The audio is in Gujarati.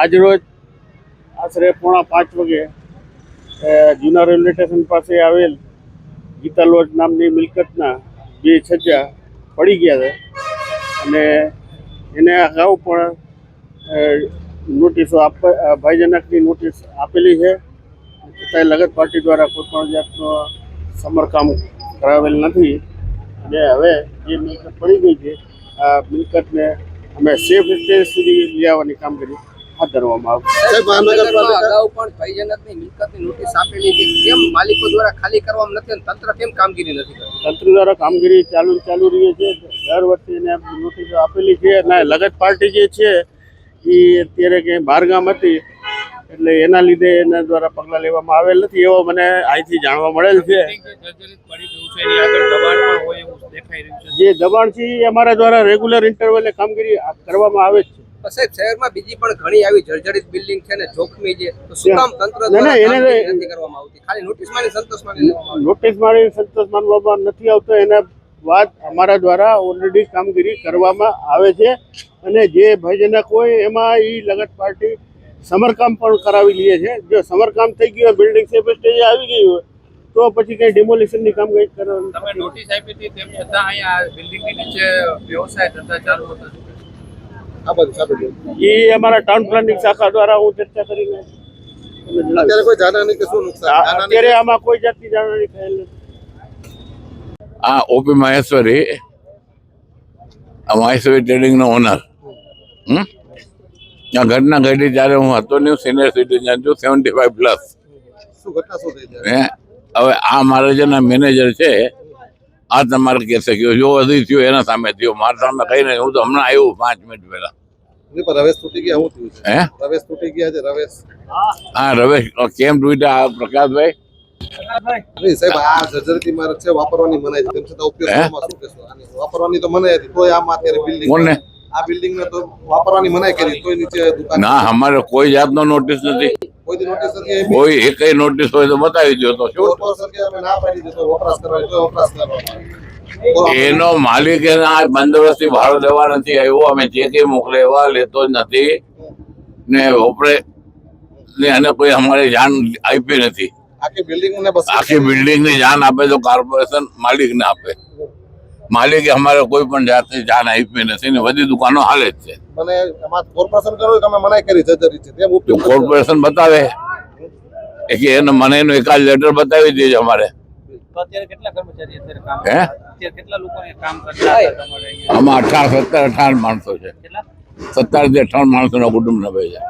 આજરોજ આશરે પોણા પાંચ વાગે જૂના રેલવે સ્ટેશન પાસે આવેલ ગીતા લોજ નામની મિલકતના બે છજ્જા પડી ગયા છે. અને એને અગાઉ પણ નોટિસો આપ ભાઈજનકની નોટિસ આપેલી છે. છતાંય લગત પાર્ટી દ્વારા કોઈ પણ જાતનો સમરકામ કરાવેલ નથી. અને હવે જે મિલકત પડી ગઈ છે, આ મિલકતને અમે સેફ સ્ટેજ સુધી લઈ આવવાની કામગીરી હાથ ધરવામાં આવશે. સાહેબ મહાનગરમાં મહાનગરપાલિકા અગાઉ પણ ભયજનકની મિલકતની નોટિસ આપેલી છે કેમ માલિકો દ્વારા ખાલી કરવામાં નથી અને તંત્ર કેમ કામગીરી નથી કરતું તંત્ર દ્વારા કામગીરી ચાલુ ચાલુ રહી છે. દર વર્ષે એને નોટિસ આપેલી છે. અને લગત પાર્ટી જે છે એ અત્યારે ક્યાંય બહારગામ હતી. એટલે એના લીધે એના દ્વારા પગલાં લેવામાં આવેલ નથી એવો મને અહીંથી જાણવા મળેલ છે. જે દબાણ છે એ અમારા દ્વારા રેગ્યુલર ઇન્ટરવલે કામગીરી કરવામાં આવે છે. સાહેબ શહેરમાં બીજી પણ ઘણી આવી જર્જરિત બિલ્ડિંગ છે ને જોખમી છે તો શું કામ તંત્ર દ્વારા નથી કરવામાં આવતી? ખાલી નોટિસ માની સંતોષ માની આવે નોટિસ મારી સંતોષ માનવામાં નથી આવતો એના વાત અમારા દ્વારા ઓલરેડી કામગીરી કરવામાં આવે છે. અને જે ભયજનક હોય એમાં એ લગત પાર્ટી સમરકામ પણ કરાવી લઈએ છે. જો સમરકામ થઈ ગયું હોય બિલ્ડિંગ સેફ સ્ટેજે આવી ગયું હોય તો પછી કંઈ ડિમોલિશનની કામ કંઈ કરવાનું. તમે નોટિસ આપી હતી તેમ છતાં અહીંયા બિલ્ડિંગની નીચે વ્યવસાય ધંધા ચાલુ હતા. એ અમારા ટાઉન પ્લાનિંગ શાખા દ્વારા હું ચર્ચા કરીને અત્યારે કોઈ જાનહાની કે શું નુકસાન? અત્યારે આમાં કોઈ જાતની જાણવાની થયેલ નથી. આ ઓપી મહેશ્વરી આ મહેશ્વરી ટ્રેડિંગનો ઓનર હમ? આ ઘટના ઘટી ત્યારે હું હતો નહીં સિનિયર સિટીઝન છું સેવન્ટી ફાઈવ પ્લસ હવે આ મારા જે મેનેજર છે આ તમારે કહી શક્યો જો હજી થયો એના સામે થયો મારા સામે કઈ નહીં હું તો હમણાં આવ્યું પાંચ મિનિટ પહેલા. હે? તૂટી ગયા છે રવેશ. કેમ ટ્વીટર પ્રકાશભાઈ? સાહેબ આ જર્જરિત ઇમારત છે વાપરવાની મને વાપરવાની તો મનાઈ આ બિલ્ડિંગ ને તો વાપરવાની મનાઈ કરી. કોઈ નીચે દુકાન ના અમારે કોઈ જાતનો નોટિસ નથી. કોઈ દી નોટિસ હોય તો બતાવી દો તો શું? કોર્પોરેશન કે અમે ના પાડી દીધો વપરાશ કરવાની તો વપરાશ કરવાનો એનો માલિક એના બંદોબસ્તી ભાડો દેવા નથી આવ્યો. અમે જે કઈ મોકલે મોકલેવા લેતો જ નથી. ને વપરે ને અને કોઈ અમારે જાણ આપી નથી. આખી બિલ્ડિંગ ને આખી બિલ્ડિંગ ને જાણ આપે તો કોર્પોરેશન માલિક ને આપે. માલિકે અમારે કોઈ પણ જાતની જાન આપી નથી ને બધી દુકાનો હાલે જ છે. કોર્પોરેશન કર્યું કે અમે કરી જર્જરિત છે. તેમ તો ઉપયોગ કરશો. કોર્પોરેશન બતાવે. કે એને મને એનો એકાદ લેટર બતાવી દેજો અમારે. તો અત્યારે કેટલા કર્મચારી અત્યારે કામ હે? અત્યારે કેટલા લોકો અહીંયા કામ કરતા હતા તમારે અહીંયા? આમાં અઠાર સત્તર અઠાર માણસો છે. સત્તરથી અઠાર માણસોના કુટુંબ નભે છે.